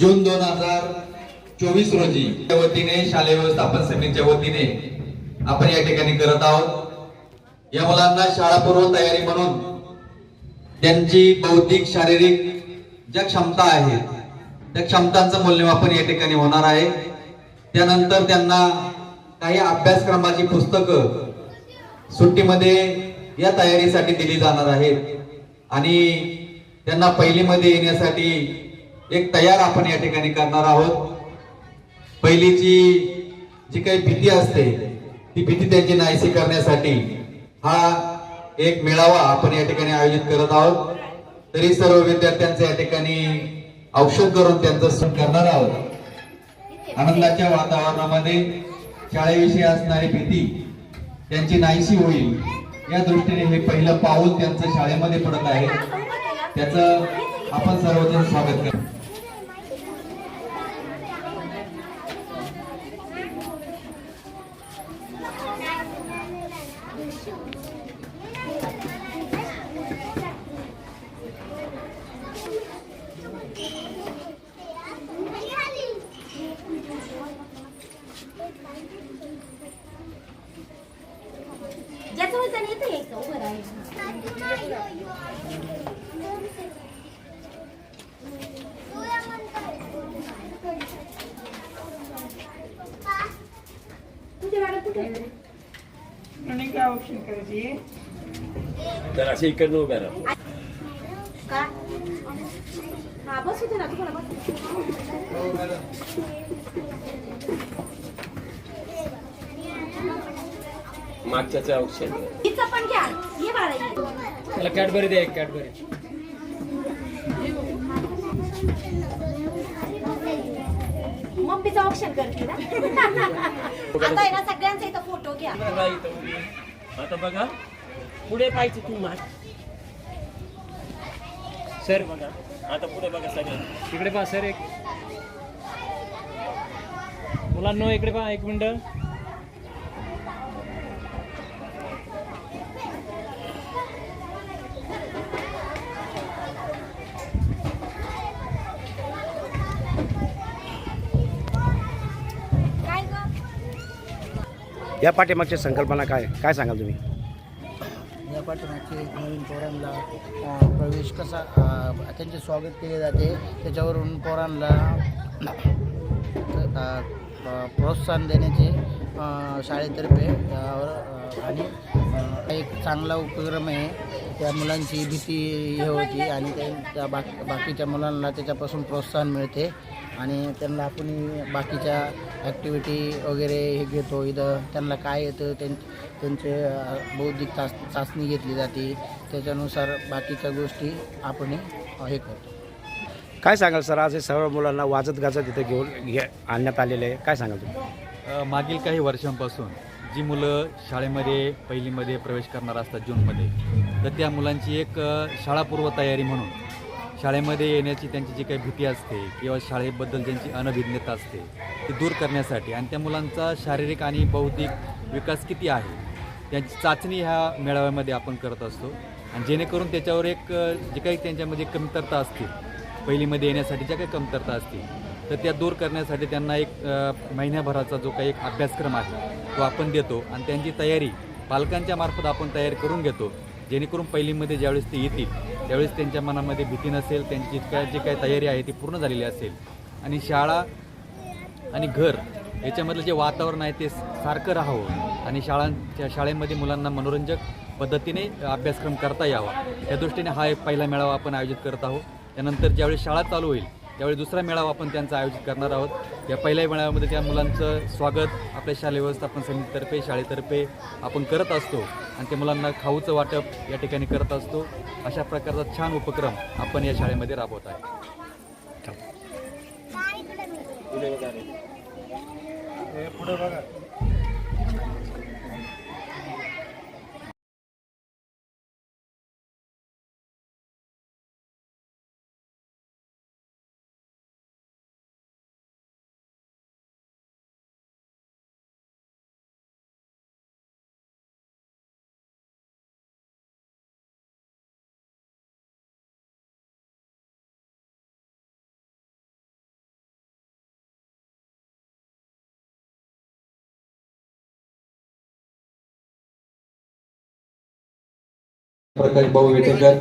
जून दोन हजार चोवीस रोजी त्या वतीने शालेय व्यवस्थापन समितीच्या वतीने आपण या ठिकाणी करत आहोत. या मुलांना शाळापूर्व तयारी म्हणून त्यांची बौद्धिक शारीरिक ज्या क्षमता आहेत त्या क्षमतांचं मूल्यमापन या ठिकाणी होणार आहे. त्यानंतर त्यांना काही अभ्यासक्रमाची पुस्तकं सुट्टीमध्ये या तयारीसाठी दिली जाणार आहेत. आणि त्यांना पहिलीमध्ये येण्यासाठी एक तयार आपण या ठिकाणी करणार आहोत. पहिलीची जी काही भीती असते ती भीती त्यांची नाहीशी करण्यासाठी हा एक मेळावा आपण या ठिकाणी आयोजित करत आहोत. तरी सर्व विद्यार्थ्यांचं या ठिकाणी औषध करून त्यांचं सण करणार आहोत. आनंदाच्या वातावरणामध्ये शाळेविषयी असणारी भीती त्यांची नाहीशी होईल. या दृष्टीने हे पहिलं पाऊल त्यांचं शाळेमध्ये पडत आहे. त्याचं आपण सर्वजण स्वागत करतो ज्याचं होतं त्याने इथे यायचं उभं राहायचं रनिंग काय ऑप्शन करायची तर असे इकडनं उभ्या राहा. का? हा बस होते ना तुम्हाला बस. मागच्याचं औषध हिचं पण घ्या. ये बाळा. त्याला कॅडबरी द्या एक कॅडबरी. मम्मीचं ऑप्शन करते ना? आता आहे ना सगळ्यांचा इथं फोटो घ्या. बघा इथं उभी. आता बघा. पुढे पाहिजे तू माग सर बघा. आता पुढे बघा सगळं. इकडे पहा सर एक. मुलांनो इकडे पहा एक मिनिट. या पाठीमागची संकल्पना काय? काय सांगाल तुम्ही? या पाठीमागचे नवीन पोरांना प्रवेश कसा त्यांचे स्वागत केले जाते. त्याच्यावरून पोरांना प्रोत्साहन देण्याचे शाळेतर्फे आणि एक चांगला उपक्रम आहे. त्या मुलांची भीती हे होती आणि त्या बाकीच्या मुलांना त्याच्यापासून प्रोत्साहन मिळते. आणि त्यांना आपण बाकीच्या ॲक्टिव्हिटी वगैरे हे घेतो इथं. त्यांना काय येतं त्यां त्यांचे बौद्धिक चाच चाचणी घेतली जाते. त्याच्यानुसार बाकीच्या गोष्टी आपण हे करतो. काय सांगाल सर? आज हे सर्व मुलांना वाजत गाजत इथे घेऊन घे आणण्यात आलेले आहे. काय सांगाल तुम्ही? मागील काही वर्षांपासून जी मुलं शाळेमध्ये पहिलीमध्ये प्रवेश करणार असतात जूनमध्ये तर त्या मुलांची एक अ, शाळापूर्व तयारी म्हणून शाळेमध्ये येण्याची त्यांची जी काही भीती असते किंवा शाळेबद्दल त्यांची अनभिज्ञता असते ती दूर करण्यासाठी आणि त्या मुलांचा शारीरिक आणि बौद्धिक विकास किती आहे त्यांची चाचणी ह्या मेळाव्यामध्ये आपण करत असतो. आणि जेणेकरून त्याच्यावर एक जे काही त्यांच्यामध्ये कमतरता असतील पहिलीमध्ये येण्यासाठी ज्या काही कमतरता असतील तर त्या दूर करण्यासाठी त्यांना एक महिन्याभराचा जो काही एक अभ्यासक्रम आहे तो आपण देतो आणि त्यांची तयारी पालकांच्या मार्फत आपण तयार करून घेतो. जेणेकरून पहिलीमध्ये ज्यावेळेस ते येतील त्यावेळेस त्यांच्या मनामध्ये भीती नसेल त्यांची काय जी काही तयारी आहे ती पूर्ण झालेली असेल. आणि शाळा आणि घर याच्यामधलं जे वातावरण आहे ते सारखं राहावं. आणि शाळांच्या शाळेमध्ये मुलांना मनोरंजक पद्धतीने अभ्यासक्रम करता यावा. या दृष्टीने हा एक पहिला मेळावा आपण आयोजित करत आहोत. त्यानंतर ज्यावेळेस शाळा चालू होईल त्यावेळी दुसरा मेळावा आपण त्यांचा आयोजित करणार आहोत. या पहिल्या मेळाव्यामध्ये त्या मुलांचं स्वागत आपल्या शालेय व्यवस्थापन समितीतर्फे शाळेतर्फे आपण करत असतो आणि त्या मुलांना खाऊचं वाटप या ठिकाणी करत असतो. अशा प्रकारचा छान उपक्रम आपण या शाळेमध्ये राबवत आहे. पुढे बघा. प्रकाश भाऊ वेटेकर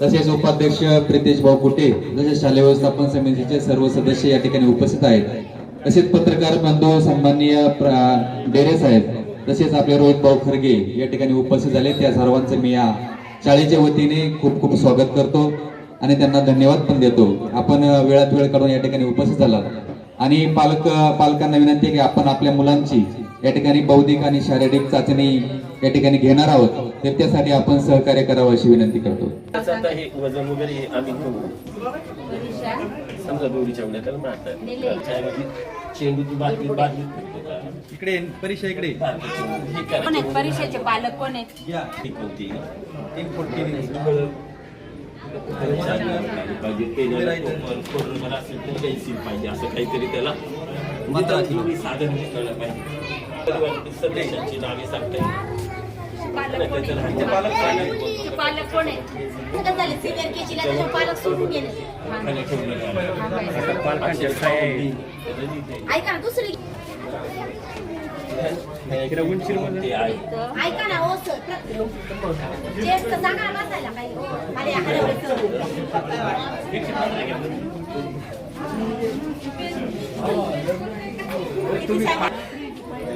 तसेच उपाध्यक्ष प्रितेश भाऊ कुटे तसेच शालेय व्यवस्थापन समितीचे सर्व सदस्य या ठिकाणी उपस्थित आहेत. तसेच पत्रकार बंधू सन्माननीय प्र- डेरे साहेब तसेच आपले रोहित भाऊ खरगे या ठिकाणी उपस्थित झाले. त्या सर्वांचं मी या शाळेच्या वतीने खूप खूप स्वागत करतो आणि त्यांना धन्यवाद पण देतो. आपण वेळात वेळ काढून या ठिकाणी उपस्थित झालात. आणि पालक पालकांना विनंती आहे की आपण आपल्या मुलांची या ठिकाणी बौद्धिक आणि शारीरिक चाचणी या ठिकाणी घेणार आहोत तर त्यासाठी आपण सहकार्य करावं अशी विनंती करतो. हे वजन वगैरे आम्ही करू. समजा दोरीच्या उड्याला मारतात चेंडूची बादली बादली इकडे परीक्षा इकडे हे कोण आहेत? परीक्षेचे पालक कोण आहेत? या. कोणती? तीन. पाहिजे असं काहीतरी त्याला. साधन कळलं पाहिजे. सदस्यांची नावे सांगता? पालक पालक कोण झाले सिनियर केजीला त्याच्या पालक सोडून गेले? ऐका ना दुसरी. ऐका ना हो सर. जेस्ट सांगा ना बसायला काही हो.